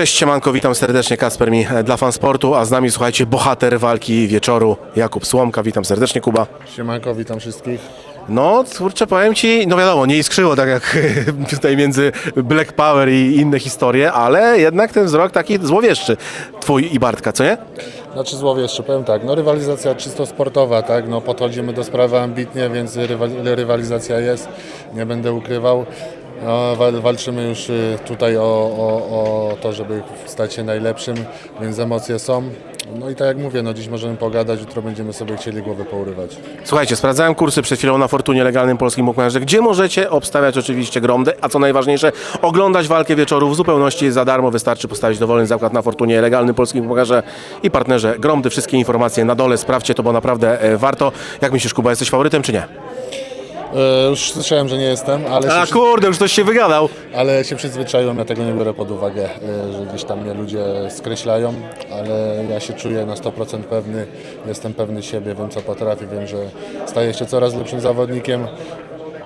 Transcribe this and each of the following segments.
Cześć, siemanko, witam serdecznie, Kasper mi e, dla fansportu, a z nami, słuchajcie, bohater walki wieczoru, Jakub Słomka, witam serdecznie, Kuba. Siemanko, witam wszystkich. No, kurczę, powiem Ci, no wiadomo, nie iskrzyło tak jak tutaj między Black Power i inne historie, ale jednak ten wzrok taki złowieszczy, Twój i Bartka, co nie? Znaczy złowie jeszcze powiem tak, no rywalizacja czysto sportowa, tak, no podchodzimy do sprawy ambitnie, więc rywal, rywalizacja jest, nie będę ukrywał. No, wal, walczymy już y, tutaj o, o, o to, żeby stać się najlepszym, więc emocje są. No i tak jak mówię, no dziś możemy pogadać, jutro będziemy sobie chcieli głowy pourywać. Słuchajcie, sprawdzałem kursy przed chwilą na Fortunie legalnym polskim bukmacherze, gdzie możecie obstawiać oczywiście gromdę, a co najważniejsze, oglądać walkę wieczoru w zupełności za darmo. Wystarczy postawić dowolny zakład na Fortunie legalnym polskim bukmacherze i partnerze gromdy. Wszystkie informacje na dole, sprawdźcie to, bo naprawdę e, warto. Jak myślisz, Kuba, jesteś faworytem czy nie? E, już słyszałem, że nie jestem, ale A się, kurde, już ktoś się wygadał. ale się przyzwyczaiłem, ja tego nie biorę pod uwagę, e, że gdzieś tam mnie ludzie skreślają, ale ja się czuję na 100% pewny, jestem pewny siebie, wiem co potrafię, wiem, że staję się coraz lepszym zawodnikiem,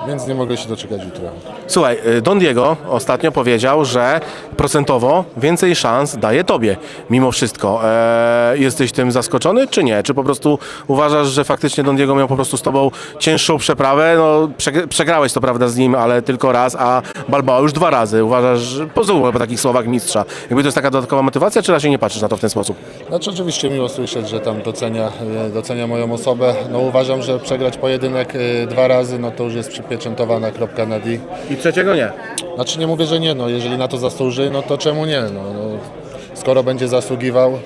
więc nie mogę się doczekać jutra. Słuchaj, y, Don Diego ostatnio powiedział, że procentowo więcej szans daje tobie, mimo wszystko. E, jesteś tym zaskoczony, czy nie? Czy po prostu uważasz, że faktycznie Don Diego miał po prostu z tobą cięższą przeprawę? No, przeg- przegrałeś to prawda z nim, ale tylko raz, a Balboa już dwa razy. Uważasz, że pozwól po takich słowach mistrza. Jakby to jest taka dodatkowa motywacja, czy raczej nie patrzysz na to w ten sposób? Znaczy oczywiście miło słyszeć, że tam docenia, e, docenia moją osobę. No uważam, że przegrać pojedynek e, dwa razy, no to już jest przypieczętowana kropka na D. I trzeciego nie. Znaczy nie mówię, że nie, no jeżeli na to zasłuży, no to czemu nie? No, no, skoro będzie zasługiwał,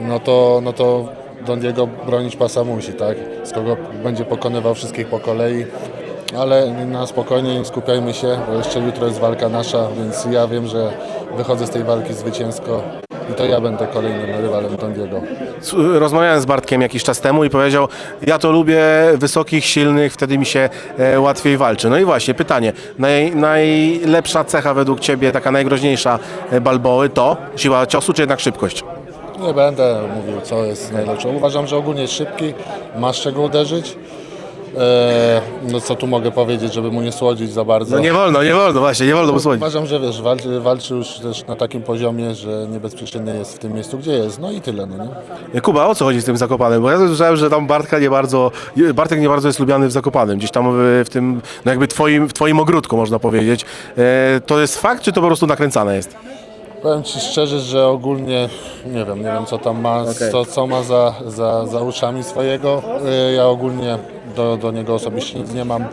no to, no to Don Diego bronić pasa musi, tak? Skoro będzie pokonywał wszystkich po kolei, ale na spokojnie skupiajmy się, bo jeszcze jutro jest walka nasza, więc ja wiem, że wychodzę z tej walki zwycięsko i to ja będę kolejnym rywalem Don Diego. S- Rozmawiałem z Bartkiem jakiś czas temu i powiedział, ja to lubię wysokich, silnych, wtedy mi się e, łatwiej walczy. No i właśnie pytanie, naj, najlepsza cecha według Ciebie, taka najgroźniejsza e, Balboły to siła ciosu czy jednak szybkość? Nie będę mówił, co jest najlepsze. Uważam, że ogólnie jest szybki, ma z czego uderzyć. Eee, no co tu mogę powiedzieć, żeby mu nie słodzić za bardzo. No nie wolno, nie wolno, właśnie, nie wolno usłodzić. Uważam, że wiesz, walczy, walczy już też na takim poziomie, że niebezpieczny jest w tym miejscu, gdzie jest. No i tyle, no nie? Kuba, o co chodzi z tym Zakopanem? Bo ja słyszałem, że tam Bartka nie bardzo, Bartek nie bardzo jest lubiany w Zakopanem, gdzieś tam w, w tym, no jakby twoim, w Twoim ogródku można powiedzieć. E, to jest fakt, czy to po prostu nakręcane jest? Powiem Ci szczerze, że ogólnie nie wiem, nie wiem co tam ma, Okej. co, co ma za, za, za uszami swojego. Eee, ja ogólnie do, do niego osobiście nic nie mam.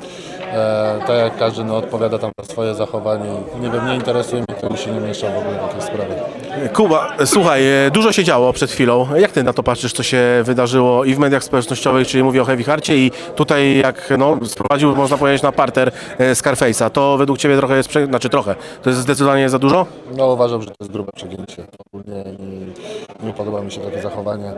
Eee, tak jak każdy no, odpowiada tam za swoje zachowanie. Nie wiem, nie interesuje mnie to i się nie mieszam w ogóle w takie sprawy. Kuba, słuchaj, e, dużo się działo przed chwilą. Jak ty na to patrzysz, co się wydarzyło i w mediach społecznościowych, czyli mówię o Heavy Harcie i tutaj jak no, sprowadził, można powiedzieć, na parter e, Scarface'a, to według ciebie trochę jest, prze... znaczy trochę, to jest zdecydowanie za dużo? No uważam, że to jest grube przegięcie. Ogólnie nie, nie podoba mi się takie zachowanie.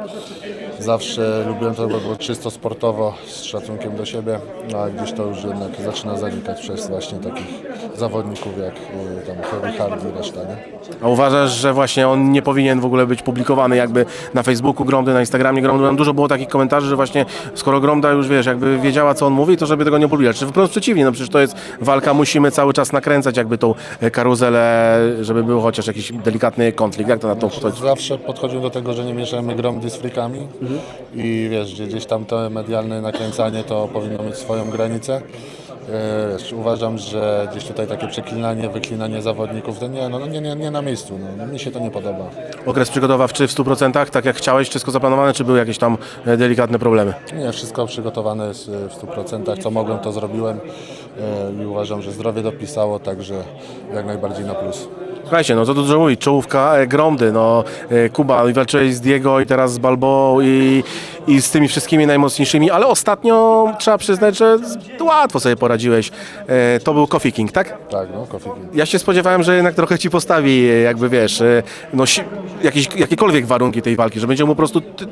Zawsze lubiłem to, bo było czysto sportowo, z szacunkiem do siebie, no a gdzieś to już jednak zaczyna zanikać przez właśnie takich zawodników jak y, tam Heavy Hard i reszta, nie? A uważasz, że właśnie on nie powinien w ogóle być publikowany jakby na Facebooku Gromdy, na Instagramie Gromdy? Tam dużo było takich komentarzy, że właśnie skoro Gromda już wiesz, jakby wiedziała co on mówi, to żeby tego nie publikować. Czy wprost przeciwnie, no przecież to jest walka, musimy cały czas nakręcać jakby tą karuzelę, żeby był chociaż jakiś delikatny konflikt. Jak to na to podchodzi? Zawsze podchodził do tego, że nie mieszamy gromdy z frikami i wiesz, gdzie- gdzieś tam to medialne nakręcanie to powinno mieć swoją granicę. E, Wiesz, uważam, że gdzieś tutaj takie przeklinanie, wyklinanie zawodników, to nie, no, nie, nie, nie na miejscu, no, mi się to nie podoba. Okres przygotowawczy w 100%, tak jak chciałeś, wszystko zaplanowane, czy były jakieś tam e, delikatne problemy? Nie, wszystko przygotowane jest e, w 100%, co mogłem to zrobiłem i uważam, że zdrowie dopisało, także jak najbardziej na plus. Słuchajcie, no to dużo mówić, czołówka e, Gromdy, no e, Kuba, i walczyłeś z Diego i teraz z Balbo i, i z tymi wszystkimi najmocniejszymi, ale ostatnio trzeba przyznać, że z- łatwo sobie poradziłeś. E, to był Coffee King, tak? Tak, no, Coffee King. Ja się spodziewałem, że jednak trochę ci postawi, e, jakby wiesz, e, no si- jakieś, jakiekolwiek warunki tej walki, że będzie mu po prostu, ty,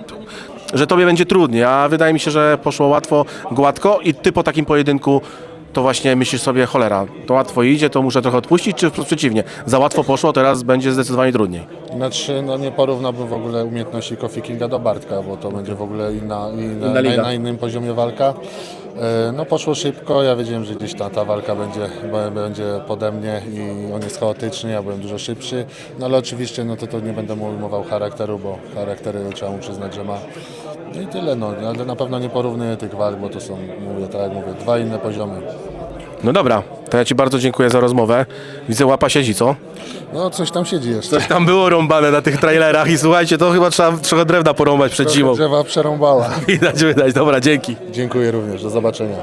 że tobie będzie trudniej, a wydaje mi się, że poszło łatwo, gładko i ty po takim pojedynku to właśnie myślisz sobie, cholera, to łatwo idzie, to muszę trochę odpuścić, czy wprost przeciwnie, za łatwo poszło, teraz będzie zdecydowanie trudniej. Znaczy, no nie porównałbym w ogóle umiejętności Coffee Kinga do Bartka, bo to będzie w ogóle inna, inna, Inna na, na innym poziomie walka. E, No poszło szybko, ja wiedziałem, że gdzieś ta, ta walka będzie, będzie pode mnie i on jest chaotyczny, ja byłem dużo szybszy, no ale oczywiście no to, to nie będę mu ujmował charakteru, bo charaktery trzeba mu przyznać, że ma. No i tyle, no, ale na pewno nie porównuję tych walk, bo to są, mówię, tak jak mówię, dwa inne poziomy. No dobra, to ja Ci bardzo dziękuję za rozmowę. Widzę, łapa siedzi, co? No coś tam siedzi jeszcze. Tam było rąbane na tych trailerach i słuchajcie, to chyba trzeba trochę drewna porąbać przed zimą. Drzewa przerąbała. Widać, widać. Dobra, dzięki. Dziękuję również, do zobaczenia.